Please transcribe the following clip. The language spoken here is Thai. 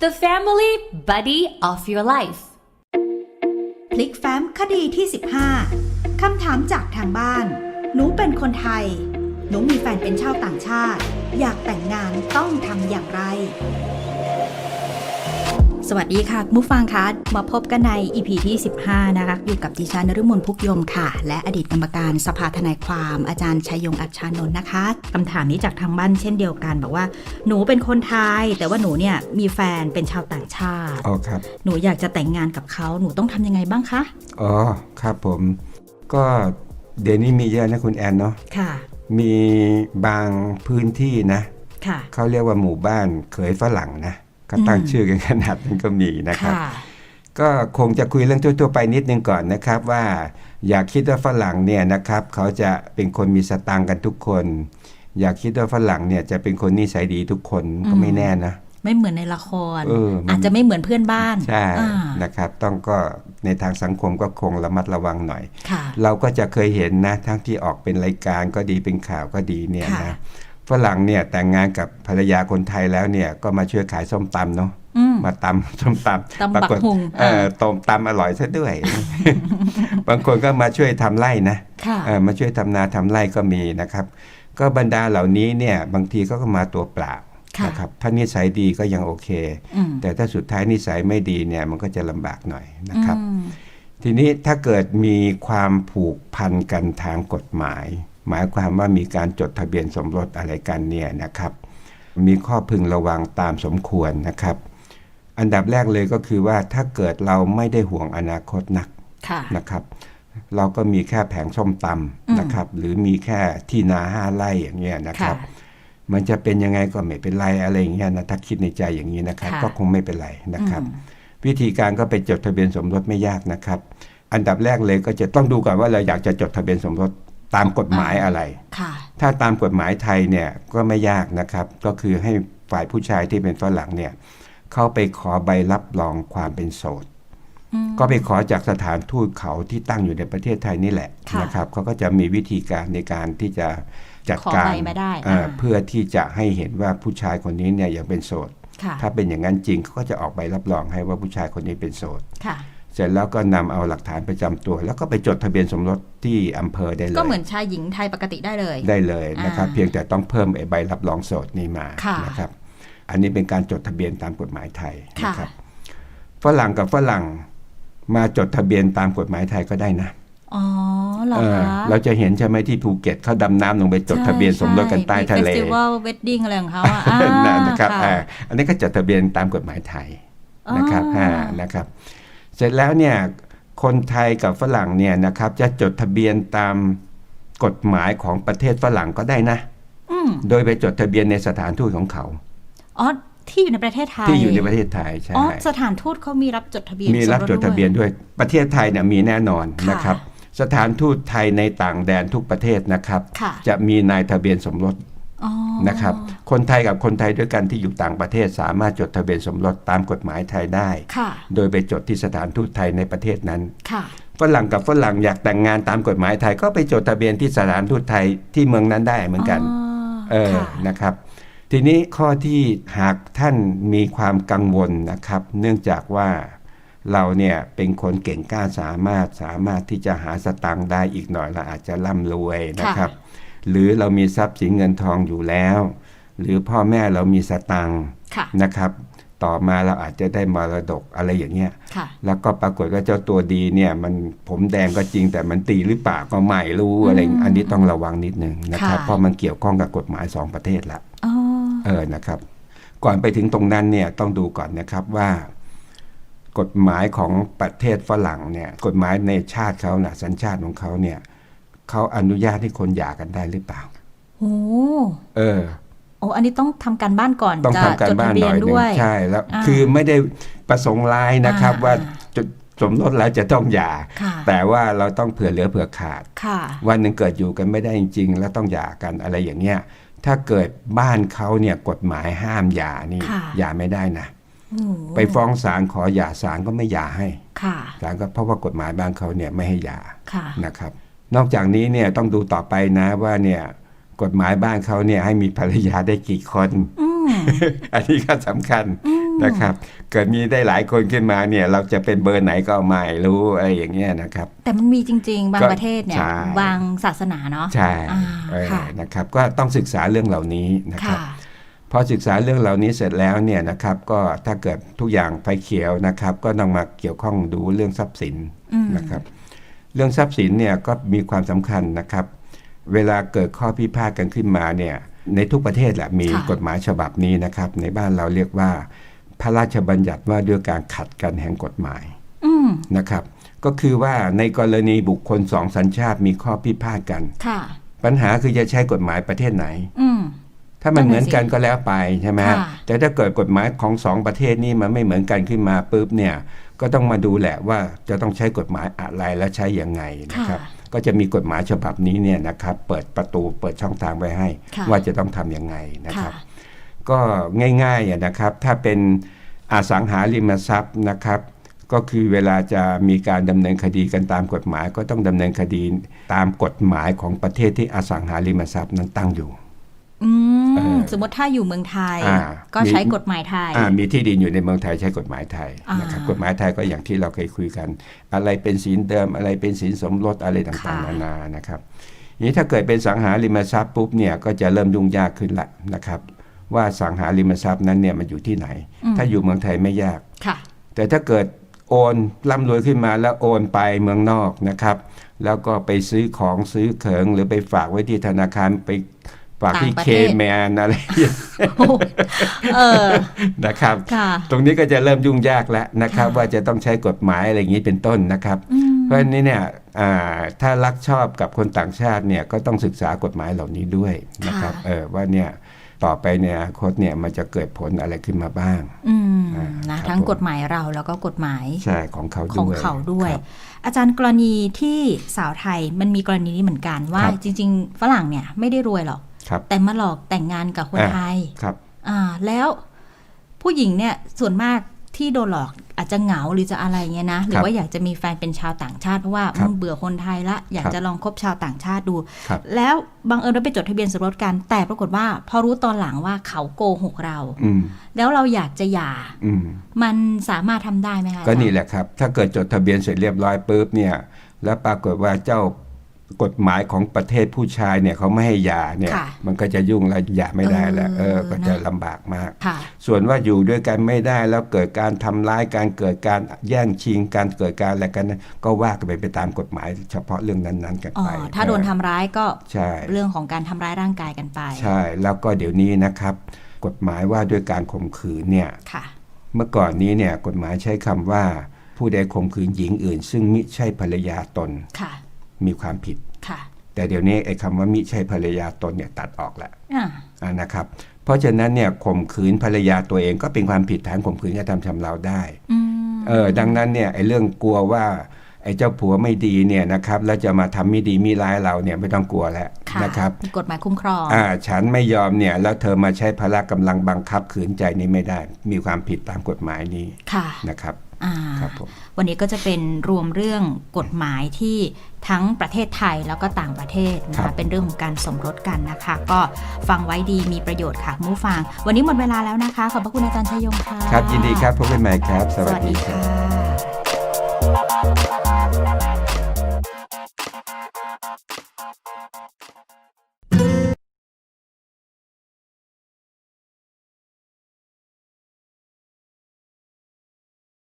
the family buddy of your life. พลิกแฟ้มคดีที่ 15 คำถามจากทางบ้าน หนูเป็นคนไทย หนูมีแฟนเป็นชาวต่างชาติ อยากแต่งงานต้องทำอย่างไร สวัสดีค่ะคุณผู้ฟังคะมาพบกันใน EP ที่ 15 นะคะอยู่กับดิฉันนฤมลพุกยมค่ะ และอดีตกรรมการสภาทนายความอาจารย์ชัยยงอัจฉานนท์นะคะคำถามนี้จากทางบ้านเช่นเดียวกัน บอกว่าหนูเป็นคนไทย แต่ว่าหนูเนี่ยมีแฟนเป็นชาวต่างชาติอ๋อครับ หนูอยากจะแต่งงานกับเขาหนูต้องทำยังไงบ้างคะอ๋อครับผม ก็เดี๋ยวนี้มีเยอะนะคุณแอนเนาะค่ะ มีบางพื้นที่นะ ค่ะเขาเรียกว่าหมู่บ้านเขยฝรั่งนะ ก็ตั้งอืมชื่อกันขนาดนั้นก็มีนะครับค่ะก็คงจะคุยเรื่องทั่วๆไปนิดนึงก่อนนะครับว่าอย่าคิดว่าฝรั่งเนี่ยนะครับเขาจะเป็นคนมีสตางค์กันทุกคน อย่าคิดว่าฝรั่งเนี่ยจะเป็นคนนิสัยดีทุกคนก็ไม่แน่นะไม่เหมือนในละครเออมันอาจจะไม่เหมือนเพื่อนบ้านใช่อ่านะครับ ต้องก็ในทางสังคมก็คงระมัดระวังหน่อยค่ะเราก็จะเคยเห็นนะ ทั้งที่ออกเป็นรายการก็ดีเป็นข่าวก็ดีเนี่ยค่ะนะ ฝรั่งเนี่ยแต่งงานกับภรรยาคนไทยแล้วเนี่ยก็มาช่วยขายส้มตำเนาะอืมมาตำส้มตำตำปราบักฏหุ่งเอออ่าต้มตำอร่อยซะด้วย บางคนก็มาช่วยทำไร่นะค่ะเออมาช่วยทำนาทำไร่ก็มีนะครับ ก็บรรดาเหล่านี้เนี่ยบางทีก็มาตัวเปล่าค่ะนะครับถ้านิสัยดีก็ยังโอเคอืมแต่ถ้าสุดท้ายนิสัยไม่ดีเนี่ยมันก็จะลำบากหน่อยนะครับอืมทีนี้ถ้าเกิดมีความผูกพันกันทางกฎหมาย หมายความว่ามีการจดทะเบียนสมรสอะไรกันเนี่ยนะครับ มีข้อพึงระวังตามสมควรนะครับ อันดับแรกเลยก็คือว่าถ้าเกิดเราไม่ได้ห่วงอนาคตนักค่ะนะครับ เราก็มีแค่แผงส้มตอืมำนะครับ หรือมีแค่ที่นาห้าไร่อย่างเงี้ยนะครับค่ะมันจะเป็นยังไงก็ไม่เป็นไรอะไรอย่างเงี้ยนะถ้าคิดในใจอย่างนี้นะครับค่ะก็คงไม่เป็นไรนะครับอืมวิธีการก็ไปจดทะเบียนสมรสไม่ยากนะครับ อันดับแรกเลยก็จะต้องดูก่อนว่าเราอยากจะจดทะเบียนสมรส ตามกฎหมายอะไรค่ะถ้าตามกฎหมายไทยเนี่ยก็ไม่ยากนะครับ ก็คือให้ฝ่ายผู้ชายที่เป็นฝรั่งเนี่ยเข้าไปขอใบรับรองความเป็นโสดอืมก็ไปขอจากสถานทูตเขาที่ตั้งอยู่ในประเทศไทยนี่แหละค่ะนะครับเขาก็จะมีวิธีการในการที่จะจัดขอการใบมาได้เอ่ออ่าเพื่อที่จะให้เห็นว่าผู้ชายคนนี้เนี่ยยังเป็นโสดค่ะถ้าเป็นอย่างนั้นจริงเขาก็จะออกใบรับรองให้ว่าผู้ชายคนนี้เป็นโสดค่ะ เสร็จแล้วก็นำเอาหลักฐานประจำตัว แล้วก็ไปจดทะเบียนสมรสที่อำเภอได้เลย ก็เหมือนชายหญิงไทยปกติได้เลยได้เลยนะครับอ่าเพียงแต่ต้องเพิ่มไอ้ใบรับรองโสดนี้มาค่ะนะครับ อันนี้เป็นการจดทะเบียนตามกฎหมายไทยค่ะนะครับฝรั่งกับฝรั่งมาจดทะเบียนตามกฎหมายไทยก็ได้นะอ๋อเหรอเออคะเราจะเห็นใช่ไหมที่ภูเก็ตเขาดำน้ำลงไปจดทะเบียนสมรสกันใต้ทะเลเฟสติวัลเวดดิ้งอะไรของเขาอะอ่านะครับค่ะอ่าอันนี้ก็จดทะเบียนตามกฎหมายไทยนะครับอ๋ออ่านะครับ เสร็จแล้วเนี่ยคนไทยกับฝรั่งเนี่ยนะครับจะจดทะเบียนตามกฎหมายของประเทศฝรั่งก็ได้นะอืมโดยไปจดทะเบียนในสถานทูตของเขาอ๋อที่อยู่ในประเทศไทยที่อยู่ในประเทศไทยใช่อ๋อสถานทูตเขามีรับจดทะเบียนมีรับสจสดทะเบียนด้วยประเทศไทยเนี่ยมีแน่นอนค่ะนะครับ สถานทูตไทยในต่างแดนทุกประเทศนะครับค่ะจะมีนายทะเบียนสมรสอ๋อ นะครับ คนไทยกับคนไทยด้วยกันที่อยู่ต่างประเทศสามารถจดทะเบียนสมรสตามกฎหมายไทยได้ค่ะโดยไปจดที่สถานทูตไทยในประเทศนั้นค่ะฝรั่งกับฝรั่งอยากแต่งงานตามกฎหมายไทยก็ไปจดทะเบียนที่สถานทูตไทยที่เมืองนั้นได้เหมือนกัน เออค่ะนะครับ ทีนี้ข้อที่หากท่านมีความกังวลนะครับ เนื่องจากว่าเราเนี่ยเป็นคนเก่งกล้าสามารถสามารถที่จะหาสตังค์ได้อีกหน่อยเราอาจจะร่ำรวยนะครับ หรือเรามีทรัพย์สินเงินทองอยู่แล้ว หรือพ่อแม่เรามีสตังค์ค่ะนะครับ ต่อมาเราอาจจะได้มรดกอะไรอย่างเงี้ยค่ะแล้วก็ปรากฏว่าเจ้าตัวดีเนี่ยมันผมแดงก็จริงแต่มันตีหรือเปล่าก็ไม่รู้อะไรอืมอันนี้ต้องระวังนิดนึงนะครับค่ะเพราะมันเกี่ยวข้องกับกฎหมายสองประเทศละอ๋อเออนะครับ ก่อนไปถึงตรงนั้นเนี่ยต้องดูก่อนนะครับว่ากฎหมายของประเทศฝรั่งเนี่ยกฎหมายในชาติเขานะ่ะสัญชาติของเขาเนี่ย เขาอนุญาตให้คนหย่ากันได้หรือเปล่าโอ้เออโอ้อันนี้ต้องทำการบ้านก่อนต้องจะทำการจดบ้าทะนเบีหยน่นอยหนึงด้วย ใช่แล้วอ่าคือไม่ได้ประสงค์ร้ายนะครับอ่าว่าอ่าจะสมรสแล้วจะต้องหย่าค่ะแต่ว่าเราต้องเผื่อเหลือเผื่อขาดค่ะวันหนึ่งเกิดอยู่กันไม่ได้จริง ๆ แล้วต้องหย่ากันอะไรอย่างเงี้ยถ้าเกิดบ้านเขาเนี่ยกฎหมายห้ามหย่านี่ค่ะหย่าไม่ได้นะโอ้ไปฟ้องศาลขอหย่าศาลก็ไม่หย่าให้ค่ะศาลก็เพราะว่ากฎหมายบ้านเขาเนี่ยไม่ให้หย่าค่ะนะครับ นอกจากนี้เนี่ยต้องดูต่อไปนะว่าเนี่ยกฎหมายบ้านเขาเนี่ยให้มีภรรยาได้กี่คนอืมอันนี้ก็สำคัญนะครับ เกิดมีได้หลายคนขึ้นมาเนี่ย เราจะเป็นเบอร์ไหนก็ไม่รู้อะไรอย่างเงี้ยนะครับ แต่มันมีจริง ๆ บางก็ประเทศเนี่ยใช่บางศาสนาเนาะใช่อ่าเออค่ะนะครับ ก็ต้องศึกษาเรื่องเหล่านี้นะครับค่ะพอศึกษาเรื่องเหล่านี้เสร็จแล้วเนี่ยนะครับ ก็ถ้าเกิดทุกอย่างไฟเขียวนะครับ ก็ต้องมาเกี่ยวข้องดูเรื่องทรัพย์สินอืมนะครับ เรื่องทรัพย์สินเนี่ยก็มีความสำคัญนะครับ เวลาเกิดข้อพิพาทกันขึ้นมาเนี่ยในทุกประเทศแหละมีค่ะกฎหมายฉบับนี้นะครับ ในบ้านเราเรียกว่า พระราชบัญญัติว่าด้วยการขัดกันแห่งกฎหมายอืมนะครับ ก็คือว่าในกรณีบุคคลสองสัญชาติมีข้อพิพาทกันค่ะปัญหาคือจะใช้กฎหมายประเทศไหนอืม ถ้ามันนั่นน่ะเหมือนกันก็แล้วไปใช่ไหมค่ะแต่ถ้าเกิดกฎหมายของสองประเทศนี้มันไม่เหมือนกันขึ้นมาปุ๊บเนี่ยก็ต้องมาดูแหละว่าจะต้องใช้กฎหมายอะไรและใช้ยังไงนะครับก็จะมีกฎหมายฉบับนี้เนี่ยนะครับเปิดประตูเปิดช่องทางไว้ให้ค่ะว่าจะต้องทำยังไงนะคค่ะรับ ก็ง่ายๆอะนะครับถ้าเป็นอสังหาริมทรัพย์นะครับ ก็คือเวลาจะมีการดำเนินคดีกันตามกฎหมาย ก็ต้องดำเนินคดีตามกฎหมายของประเทศที่อสังหาริมทรัพย์นั้นตั้งอยู่อืเอมอ สมมติถ้าอยู่เมืองไทยอ่าก็ใช้กฎหมายไทยอ่ามีที่ดินอยู่ในเมืองไทยใช้กฎหมายไทยอ่านนะครับกฎหมายไทยก็อย่างที่เราเคยคุยกัน อะไรเป็นสินเดิมอะไรเป็นสินสมรสอะไรต่างค่ะๆนานานะครับนี้ถ้าเกิดเป็นสังหาริมทรัพย์ปุ๊บเนี่ยก็จะเริ่มยุ่งยากขึ้นละนะครับว่าสังหาริมทรัพย์นั้นเนี่ยมันอยู่ที่ไหน ถ้าอยู่เมืองไทยไม่ยากค่ะแต่ถ้าเกิดโอนร่ำรวยขึ้นมาแล้วโอนไปเมืองนอกนะครับ แล้วก็ไปซื้อของซื้อเขิงหรือไปฝากไว้ที่ธนาคารไป ฝากที่ต่างประเคเทศแมนอะไรอย่างเงี้ยเออนะครับค่ะตรงนี้ก็จะเริ่มยุ่งยากแล้วนะครับค่ะว่าจะต้องใช้กฎหมายอะไรอย่างนี้เป็นต้นนะครับอืมเพราะฉะนี้เนี่ยอ่าถ้ารักชอบกับคนต่างชาติเนี่ยก็ต้องศึกษากฎหมายเหล่านี้ด้วยนะครับค่ะเออว่าเนี่ยต่อไปเนี่ยอนาคตเนี่ยมันจะเกิดผลอะไรขึ้นมาบ้างอืมอ่านะครับทั้งผมกฎหมายเราแล้วก็กฎหมายใช่ของเขาของด้วยเขาด้วยครับอาจารย์กรณีที่สาวไทยมันมีกรณีนี้เหมือนกันว่าครับจริง ๆ ฝรั่งเนี่ยไม่ได้รวยหรอกครับ แต่มาหลอกแต่งงานกับคนอ่าไทยครับอ่าแล้วผู้หญิงเนี่ยส่วนมากที่โดนหลอกอาจจะเหงาหรือจะอะไรเงี้ยนะ หรือว่าอยากจะมีแฟนเป็นชาวต่างชาติเพราะว่าครับมึงเบื่อคนไทยละอยากครับจะลองคบชาวต่างชาติดูครับแล้วบังเอิญเราไปจดทะเบียนสมรสกัน แต่ปรากฏว่า พอรู้ตอนหลังว่าเขาโกหกเราอืมแล้วเราอยากจะหย่าอืมมันสามารถทำได้ไหมคะก็อาจารย์นี่แหละครับ ถ้าเกิดจดทะเบียนเสร็จเรียบร้อยปุ๊บเนี่ย แล้วปรากฏว่าเจ้า กฎหมายของประเทศผู้ชายเนี่ยเขาไม่ให้หย่าเนี่ยค่ะมันก็จะยุ่งแล้วหย่าไม่ได้แล้วเอเอออก็จะนะลำบากมากค่ะส่วนว่าอยู่ด้วยกันไม่ได้แล้วเกิดการทำร้ายการเกิดการแย่งชิงการเกิดการอะไรกันนั้นก็ว่ากันไปไปตามกฎหมายเฉพาะเรื่องนั้นๆกันอ๋อไปถ้าโดนเออทำร้ายก็ใช่เรื่องของการทำร้ายร่างกายกันไป ใช่ แล้วก็เดี๋ยวนี้นะครับ กฎหมายว่าด้วยการข่มขืนเนี่ยค่ะเมื่อก่อนนี้เนี่ยกฎหมายใช้คำว่าผู้ใดข่มขืนหญิงอื่น ซึ่งมิใช่ภรรยาตนค่ะ มีความผิดค่ะแต่เดี๋ยวนี้ไอ้คำว่ามิใช่ภรรยาตนเนี่ยตัดออกแล้วอ่าอ่านะครับ เพราะฉะนั้นเนี่ยข่มขืนภรรยาตัวเองก็เป็นความผิดฐานข่มขืนกระทำชำเราได้อืมเออดังนั้นเนี่ยไอ้เรื่องกลัวว่าไอ้เจ้าผัวไม่ดีเนี่ยนะครับแล้วจะมาทำไม่ดีมีร้ายเราเนี่ยไม่ต้องกลัวแล้วค่ะนะครับมีกฎหมายคุ้มครองอ่าฉันไม่ยอมเนี่ยแล้วเธอมาใช้พละกำลังบังคับขืนใจนี้ไม่ได้ มีความผิดตามกฎหมายนี้ค่ะนะครับอ่า ครับผมวันนี้ก็จะเป็นรวมเรื่องกฎหมายที่ทั้งประเทศไทยแล้วก็ต่างประเทศนะครัคะบเป็นเรื่องของการสมรสกันนะคะ ก็ฟังไว้ดีมีประโยชน์ค่ะคุณผู้ฟัง วันนี้หมดเวลาแล้วนะคะ ขอบพระคุณอาจารย์ชยงค่ะครับยินดีครับพบกันใหม่ครับสสวัสวัสดีดีครับค่ะ